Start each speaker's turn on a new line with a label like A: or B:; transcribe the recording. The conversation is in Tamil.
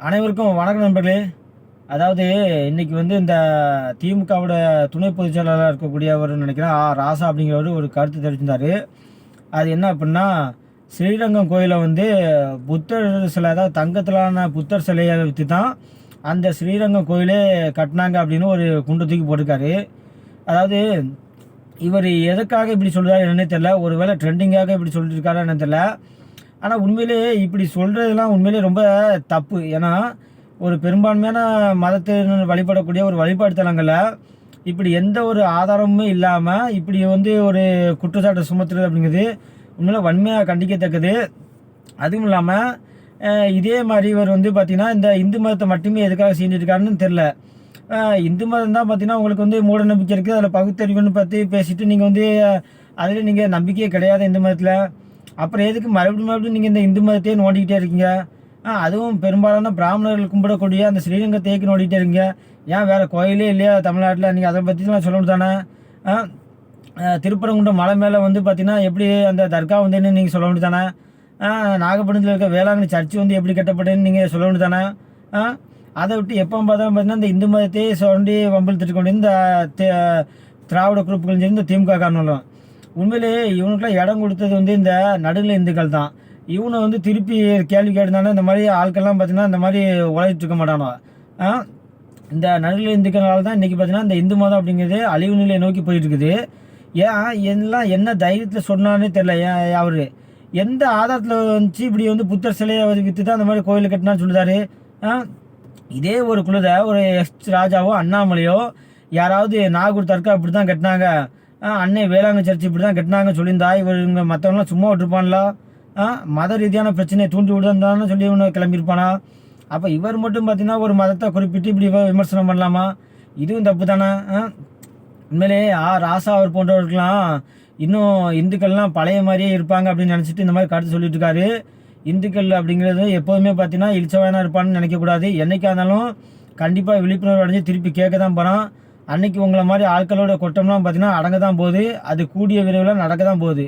A: அனைவருக்கும் வணக்கம் நண்பர்களே. அதாவது இன்னைக்கு வந்து இந்த திமுகவோட துணை பொதுச் செயலாளராக இருக்கக்கூடியவர் நினைக்கிறேன் ஆ ராசா அப்படிங்கிறவர் ஒரு கருத்து தெரிஞ்சிருந்தார் அது என்ன அப்படின்னா ஸ்ரீரங்கம் கோயிலை வந்து புத்தர் சிலை அதாவது தங்கத்திலான புத்தர் சிலையை விற்று தான் அந்த ஸ்ரீரங்கம் கோயிலே கட்டினாங்க அப்படின்னு ஒரு குண்டு தூக்கி போட்டிருக்காரு. அதாவது இவர் எதுக்காக இப்படி சொல்கிறாரு என்னன்னே தெரில ஒருவேளை ட்ரெண்டிங்காக இப்படி சொல்லிட்டு இருக்காரு என்னன்னு தெரில ஆனால் உண்மையிலே இப்படி சொல்கிறதுலாம் உண்மையிலே ரொம்ப தப்பு. ஏன்னா ஒரு பெரும்பான்மையான மதத்தினர் வழிபடக்கூடிய ஒரு வழிபாடு தலங்களில் இப்படி எந்த ஒரு ஆதாரமுமே இல்லாமல் இப்படி வந்து ஒரு குற்றச்சாட்டு சுமத்துறது அப்படிங்கிறது உண்மையில வன்மையாக கண்டிக்கத்தக்கது. அதுவும் இல்லாமல் இதே மாதிரி இவர் வந்து பார்த்திங்கன்னா இந்த இந்து மதத்தை மட்டுமே எதுக்காக செஞ்சுருக்காருன்னு தெரில இந்து மதம் தான் பார்த்தீங்கன்னா உங்களுக்கு வந்து மூட நம்பிக்கை இருக்குது. அதில் பகுத்தறிவுன்னு பற்றி பேசிவிட்டு நீங்கள் வந்து அதில் நீங்கள் நம்பிக்கையே கிடையாது இந்து மதத்தில். அப்புறம் எதுக்கு மறுபடியும் மறுபடியும் நீங்கள் இந்த இந்து மதத்தையே நோண்டிக்கிட்டே இருக்கீங்க? ஆ அதுவும் பெரும்பாலான பிராமணர்கள் கும்பிடக்கூடிய அந்த ஸ்ரீரங்க தேக்கு நோண்டிகிட்டே இருக்கீங்க. ஏன் வேறு கோயிலே இல்லையா தமிழ்நாட்டில்? நீங்கள் அதை பற்றிலாம் சொல்லணும் தானே? திருப்பரங்குன்றம் மலை மேலே வந்து பார்த்தீங்கன்னா எப்படி அந்த தர்கா வந்துன்னு நீங்கள் சொல்ல தானே? நாகப்பட்டினத்தில் இருக்க வேளாங்கண்ணி சர்ச்சு வந்து எப்படி கட்டப்பட்டதுன்னு நீங்கள் சொல்ல தானே? ஆ அதை விட்டு எப்போ பார்த்தாலும் பார்த்தீங்கன்னா இந்த இந்து மதத்தையே சுரண்டி வம்பிழுத்துட்டு கொண்டு இந்த தே- திராவிட குரூப்புகள் சேர்ந்து திமுக காரணம் உண்மையிலேயே இவனுக்குலாம் இடம் கொடுத்தது வந்து இந்த நடுநிலை இந்துக்கள் தான். இவனை வந்து திருப்பி கேள்வி கேட்டிருந்தானே இந்த மாதிரி ஆட்கள்லாம் பார்த்தீங்கன்னா இந்த மாதிரி உழைச்சிட்டு இருக்க மாட்டானோ ஆ? இந்த நடுநிலை இந்துக்களால் தான் இன்றைக்கி பார்த்தீங்கன்னா இந்த இந்து மதம் அப்படிங்கிறது அழிவு நிலையை நோக்கி போயிட்டு இருக்குது ஏன் எல்லாம் என்ன தைரியத்தில் சொன்னானே தெரில ஏன் அவர். எந்த ஆதாரத்தில் வந்துச்சு இப்படி வந்து புத்தர் சிலையை விற்று தான் அந்த மாதிரி கோயில் கட்டினான்னு சொல்லுதாரு இதே ஒரு குழுதை ஒரு எஸ் ராஜாவோ அண்ணாமலையோ யாராவது நாகூர் தர்கா இப்படி தான் கட்டினாங்க. அன்னை வேளாங்கண்ணி சர்ச் இப்படி தான் கட்டினாங்கன்னு சொல்லியிருந்தா இவர் இவங்க மற்றவங்களாம் சும்மா விட்டுருப்பான்லா. ஆ மத ரீதியான பிரச்சனையை தூண்டி விடுந்தான்னு சொல்லி இவனை கிளம்பியிருப்பானா? அப்போ இவர் மட்டும் பார்த்தீங்கன்னா ஒரு மதத்தை குறிப்பிட்டு இப்படி விமர்சனம் பண்ணலாமா? இதுவும் தப்பு தானே ஆ? உண்மையிலே ஆ ராசா அவர் போன்றவர்கள்லாம் இன்னும் இந்துக்கள்லாம் பழைய மாதிரியே இருப்பாங்க அப்படின்னு நினச்சிட்டு இந்த மாதிரி கருத்து சொல்லிட்டு இருக்காரு. இந்துக்கள் அப்படிங்கிறது எப்போதுமே பார்த்தீங்கன்னா இழிச்சவாயனா இருப்பான்னு நினைக்கக்கூடாது. என்றைக்காக இருந்தாலும் கண்டிப்பாக விழிப்புணர்வு அடைஞ்சு திருப்பி கேட்க தான் போகிறான் அன்னைக்கு உங்களை மாதிரி ஆட்களோட கொட்டம்லாம் பார்த்தீங்கன்னா அடங்க தான் போகுது. அது கூடிய விரைவில் நடக்க தான் போகுது.